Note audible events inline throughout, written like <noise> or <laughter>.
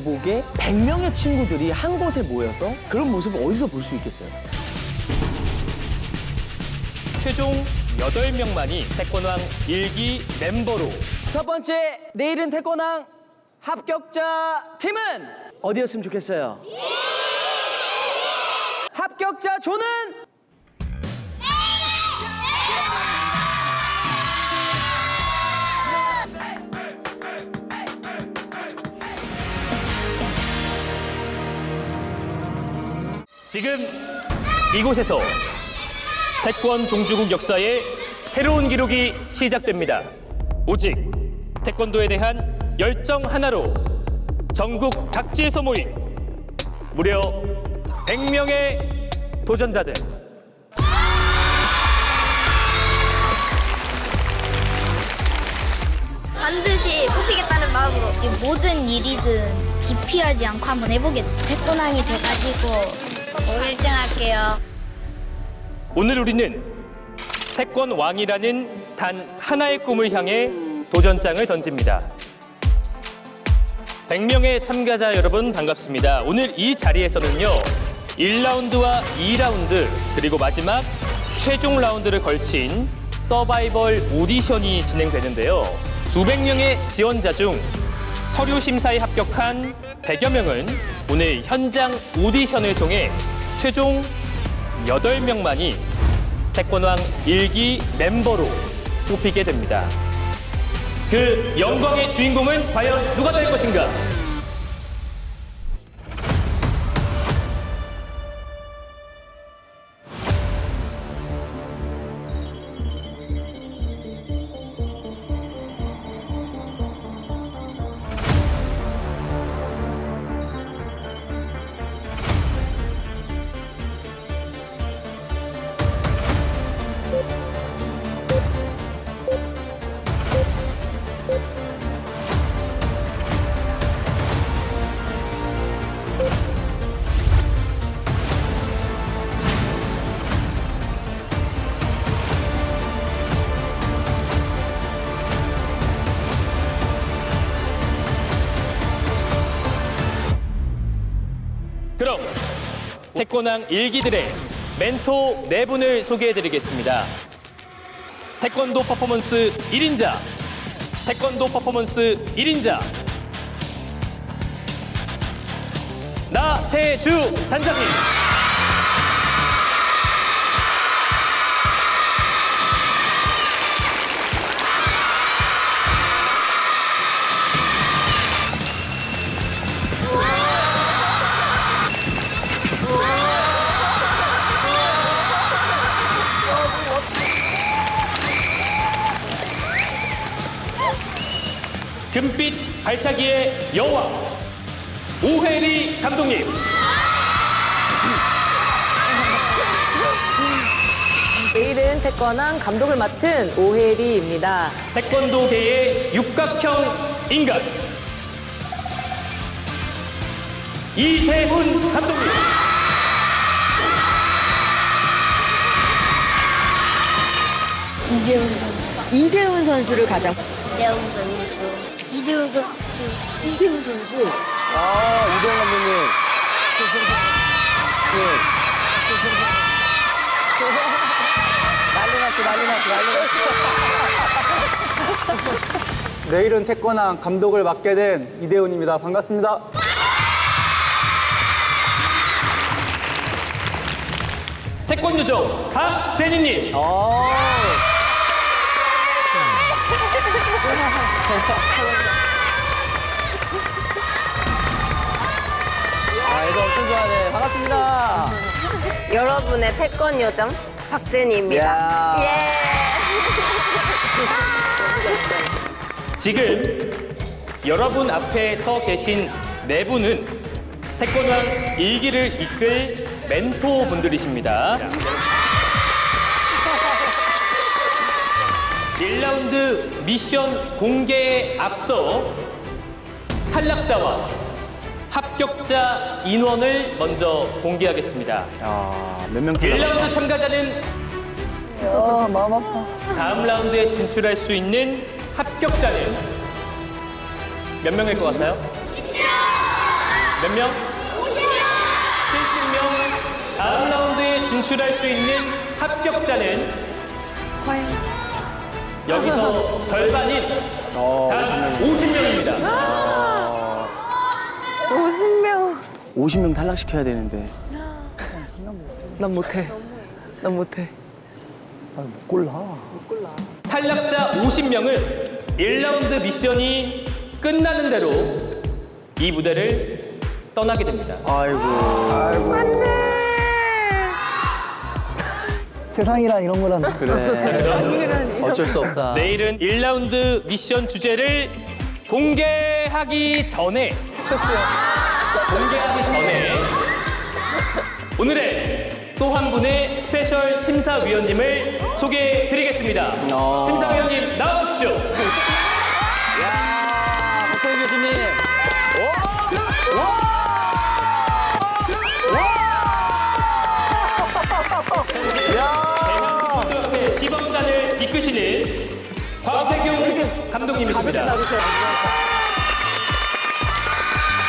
도복에 100명의 친구들이 한 곳에 모여서 그런 모습을 어디서 볼 수 있겠어요? 최종 8명만이 태권왕 일기 멤버로 첫 번째 내일은 태권왕 합격자 팀은 어디였으면 좋겠어요? 합격자 조는 지금 이곳에서 태권 종주국 역사의 새로운 기록이 시작됩니다. 오직 태권도에 대한 열정 하나로 전국 각지에서 모인 무려 100명의 도전자들. 반드시 뽑히겠다는 마음으로 이 모든 일이든 기피하지 않고 한번 해보겠다. 태권왕이 돼가지고 뭐 1등 할게요. 오늘 우리는 태권 왕이라는 단 하나의 꿈을 향해 도전장을 던집니다. 100명의 참가자 여러분 반갑습니다. 오늘 이 자리에서는요. 1라운드와 2라운드 그리고 마지막 최종 라운드를 걸친 서바이벌 오디션이 진행되는데요. 수백 명의 지원자 중 서류 심사에 합격한 100여 명은 오늘 현장 오디션을 통해 최종 8명만이 태권왕 일기 멤버로 뽑히게 됩니다. 그 영광의 주인공은 과연 누가 될 것인가? 태권왕 일기들의 멘토 네 분을 소개해드리겠습니다. 태권도 퍼포먼스 1인자, 태권도 퍼포먼스 1인자, 나태주 단장님. 발차기의 여왕 오혜리 감독님 내일은 태권왕 감독을 맡은 오혜리입니다. 태권도계의 육각형 인간 이대훈 감독님 이대훈 선수를 가장 이대훈 선수. 이대훈 선수. 이대훈 선수. 아 이대영 감독님. 난리 났어 난리 났어 난리 났어. 내일은 태권왕 감독을 맡게 된 이대훈입니다. 반갑습니다. 태권 요정 박재님님. 아 반갑습니다 여러분의 태권 요정 박제니입니다. 야. 예. 지금 여러분 앞에 서 계신 네 분은 태권왕 일기를 이끌 멘토 분들이십니다. 1라운드 미션 공개에 앞서 탈락자와 합격자 인원을 먼저 공개하겠습니다. 몇명 1라운드 참가자는 다음 라운드에 진출할 수 있는 합격자는 몇 명일 것 같아요? 몇 명? 70명. 다음 라운드에 진출할 수 있는 합격자는 과연 여기서 <laughs> 절반인 어, 단 50명입니다. 50명. 50명 탈락시켜야 되는데. 난 못해. 난 못해. 탈락자 50명을 1라운드 미션이 끝나는 대로 이 무대를 떠나게 됩니다. 아이고. <laughs> 세상이란 이런 거란. 그래. 어쩔 수 없다. 내일은 1라운드 미션 주제를 공개하기 전에 공개하기 전에 오늘의 또 한 분의 스페셜 심사위원님을 소개해 드리겠습니다. 어. 심사위원님 나와주시죠. 박태희 교수님. 대한민국대 시범단을 이끄시는 곽태경 감독님이십니다.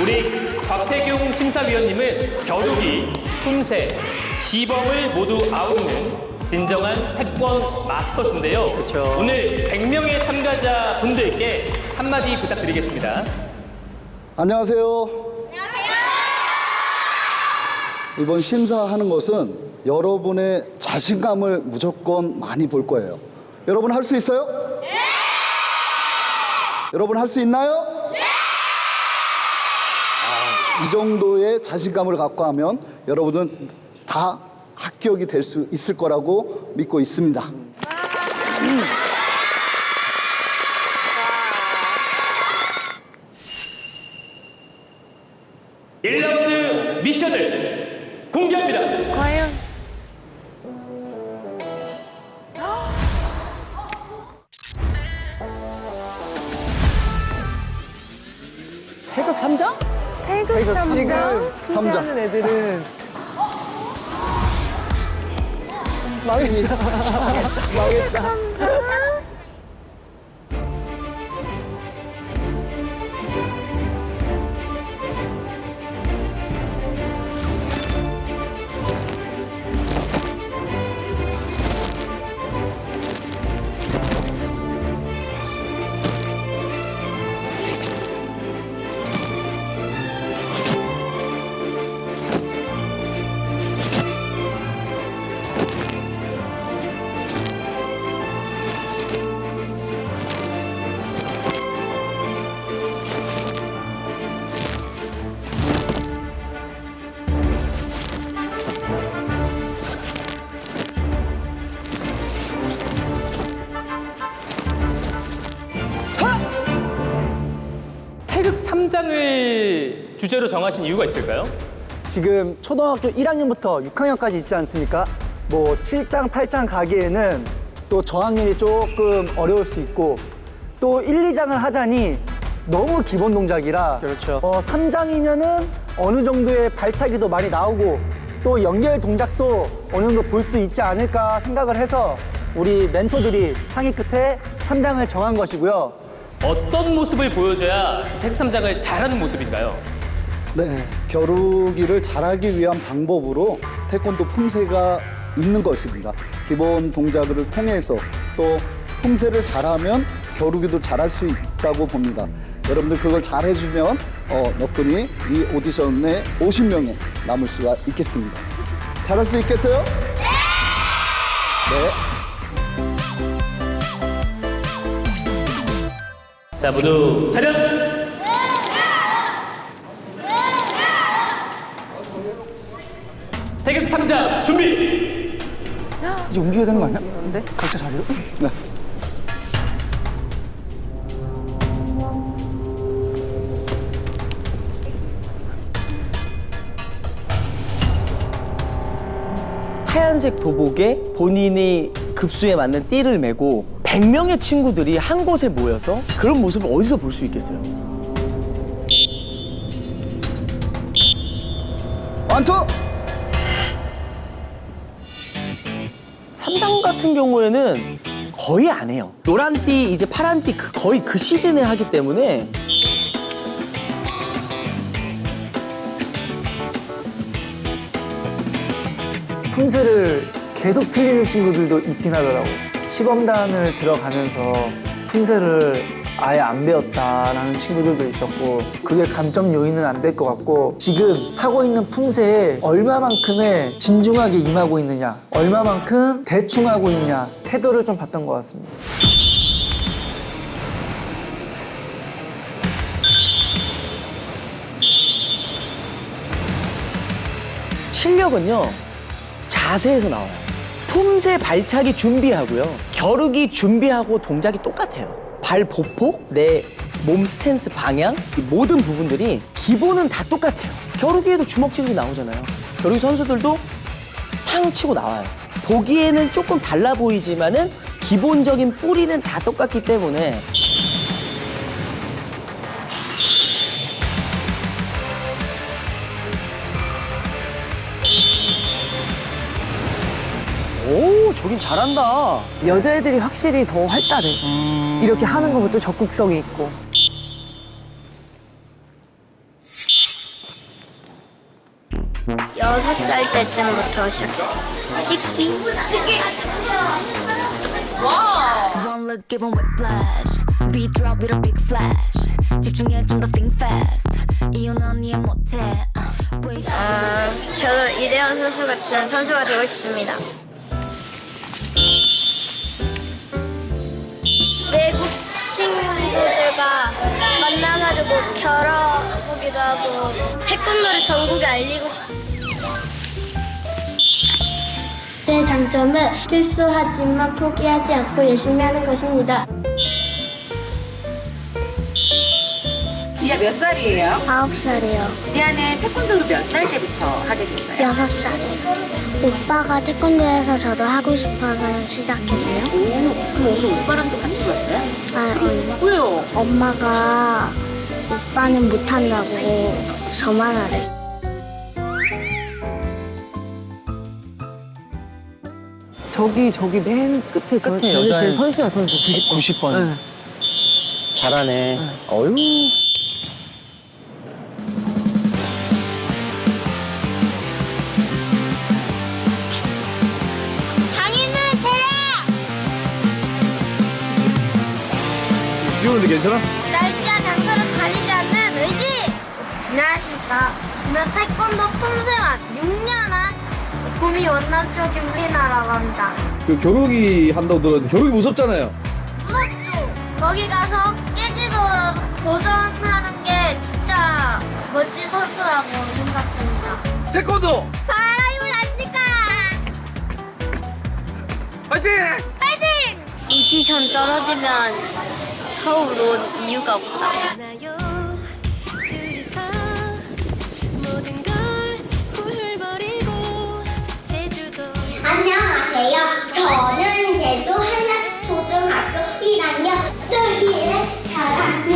우리 곽태경 심사위원님은 겨루기, 품새, 시범을 모두 아우르는 진정한 태권 마스터신데요. 그쵸. 오늘 100명의 참가자 분들께 한마디 부탁드리겠습니다. 안녕하세요. 이번 심사하는 것은 여러분의 자신감을 무조건 많이 볼 거예요. 여러분 할 수 있어요? 네! 여러분 할 수 있나요? 이 정도의 자신감을 갖고 하면 여러분은 다 합격이 될 수 있을 거라고 믿고 있습니다. 1라운드 미션을 애들은 망했다. 망했다. 주제로 정하신 이유가 있을까요? 지금 초등학교 1학년부터 6학년까지 있지 않습니까? 뭐 7장, 8장 가기에는 또 저학년이 조금 어려울 수 있고 또 1, 2장을 하자니 너무 기본 동작이라 그렇죠. 어, 3장이면은 어느 정도의 발차기도 많이 나오고 또 연결 동작도 어느 정도 볼 수 있지 않을까 생각을 해서 우리 멘토들이 상의 끝에 3장을 정한 것이고요. 어떤 모습을 보여줘야 3장을 잘하는 모습인가요? 네, 겨루기를 잘하기 위한 방법으로 태권도 품새가 있는 것입니다. 기본 동작을 통해서 또 품새를 잘하면 겨루기도 잘할 수 있다고 봅니다. 여러분들 그걸 잘해주면 어, 너끈히 이 오디션에 50명에 남을 수가 있겠습니다. 잘할 수 있겠어요? 네. 자, 모두 차렷! 태극 3장 준비! 이제 움직여야 되는 거 아니야? 각자 자리로? 네. 하얀색 도복에 본인이 급수에 맞는 띠를 메고 100명의 친구들이 한 곳에 모여서 그런 모습을 어디서 볼 수 있겠어요? 같은 경우에는 거의 안 해요. 노란띠, 이제 파란띠 그- 거의 그 시즌에 하기 때문에 품새를 계속 틀리는 친구들도 있긴 하더라고. 시범단을 들어가면서 품새를 아예 안 배웠다라는 친구들도 있었고 그게 감점 요인은 안 될 것 같고 지금 하고 있는 품새에 얼마만큼의 진중하게 임하고 있느냐 얼마만큼 대충 하고 있냐 태도를 좀 봤던 것 같습니다. 실력은요 자세에서 나와요. 품새 발차기 준비하고요. 겨루기 준비하고 동작이 똑같아요. 발 보폭, 내 몸 스탠스 방향 이 모든 부분들이 기본은 다 똑같아요. 겨루기에도 주먹 찌르기 나오잖아요. 겨루기 선수들도 탕 치고 나와요. 보기에는 조금 달라 보이지만은 기본적인 뿌리는 다 똑같기 때문에 오 저긴 잘한다. 여자애들이 확실히 더 활달해. 이렇게 하는 것부터 적극성이 있고. 여섯 살 때쯤부터 시작했어. 찍기. 찍기. One look given whiplash Beat drop with a big flash 집중해 좀 더 think fast 이혼 언니의 못해 아, 저도 이대현 선수 같은 선수가 되고 싶습니다. 외국 친구들과 만나가지고 결혼하기도 하고 태권도를 전국에 알리고 싶어요. 내 장점은 실수하지만 포기하지 않고 열심히 하는 것입니다. 몇 살이에요? 아홉 살이요. 지아는 태권도를 몇 살 때부터 하게 됐어요? 여섯 살이요. 오빠가 태권도에서 저도 하고 싶어서 시작했어요. 그럼 오늘 오빠랑도 같이 왔어요? 아, 어, 왜요? 엄마가 오빠는 못한다고 저만 하래. 저기 저기 맨 끝에 저, 끝에 저기 여자애- 제 선수야 선수 90번. 90번. 네. 잘하네. 어유. 비 오는데 괜찮아? 날씨와 장소를 가리지 않는 의지! 안녕하십니까. 저는 태권도 품새만 6년한 구미 원남초 김리나라고 합니다. 그 겨루기 한다고 들었는데 겨루기 무섭잖아요. 무섭죠? 거기 가서 깨지더라도 도전하는 게 진짜 멋진 선수라고 생각됩니다. 태권도 바라이브 아십니까? 파이팅! 파이팅! 오디션 떨어지면 서울 온 이유가 없다. 안녕하세요. 저는 제주 한라초등학교 1학년 떨기를 잘하는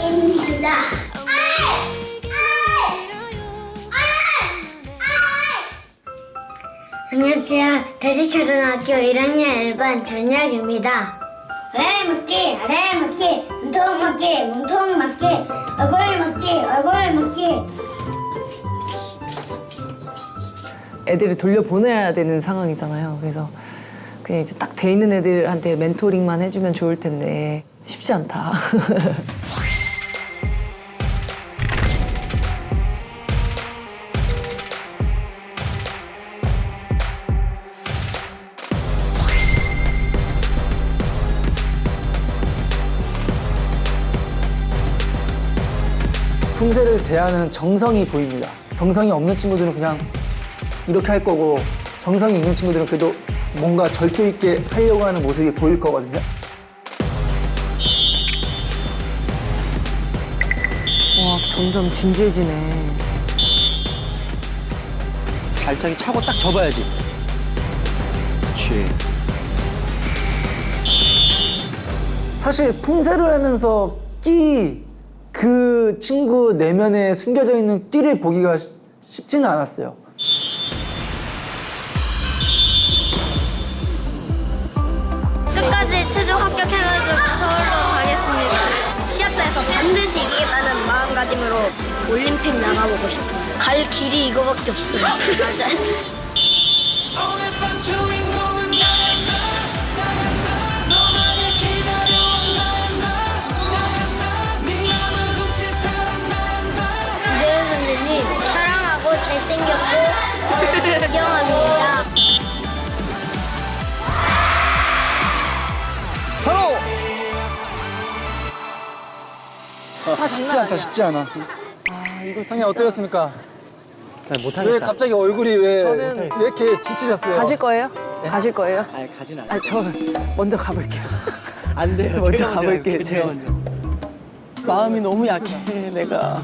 박서윤입니다. 안녕하세요. 대지초등학교 1학년 1반 전혁입니다. 아래 먹기, 아래 먹기, 몸통 먹기, 몸통 먹기, 얼굴 먹기, 얼굴 먹기. 애들을 돌려보내야 되는 상황이잖아요. 그래서 그냥 이제 딱 돼 있는 애들한테 멘토링만 해주면 좋을 텐데 쉽지 않다. <laughs> 품새를 대하는 정성이 보입니다. 정성이 없는 친구들은 그냥 이렇게 할 거고 정성이 있는 친구들은 그래도 뭔가 절도 있게 하려고 하는 모습이 보일 거거든요. 와 점점 진지해지네. 발차기 차고 딱 접어야지. 그렇지. 사실 품새를 하면서 끼 그 친구 내면에 숨겨져 있는 끼를 보기가 쉽- 쉽지는 않았어요. 끝까지 최종 합격해가지고 서울로 가겠습니다. 시합장에서 반드시 이기겠다는 마음가짐으로 올림픽 나가보고 싶어요. 갈 길이 이거밖에 없어요. <laughs> 맞아요. 잘생겼고 존경합니다. 쉽지 않다, 쉽지 않아. 아 이거 진짜 형님 어떠셨습니까? 못하겠다. 왜 갑자기 얼굴이 왜, 저는- 왜 이렇게 지치셨어요? 가실 거예요? 가실 거예요? 아니 가진 않아. 아저 먼저 가볼게요. 안 돼요. <laughs> 먼저 제가 가볼게요, 제가. 먼저. 마음이 너무 약해 내가.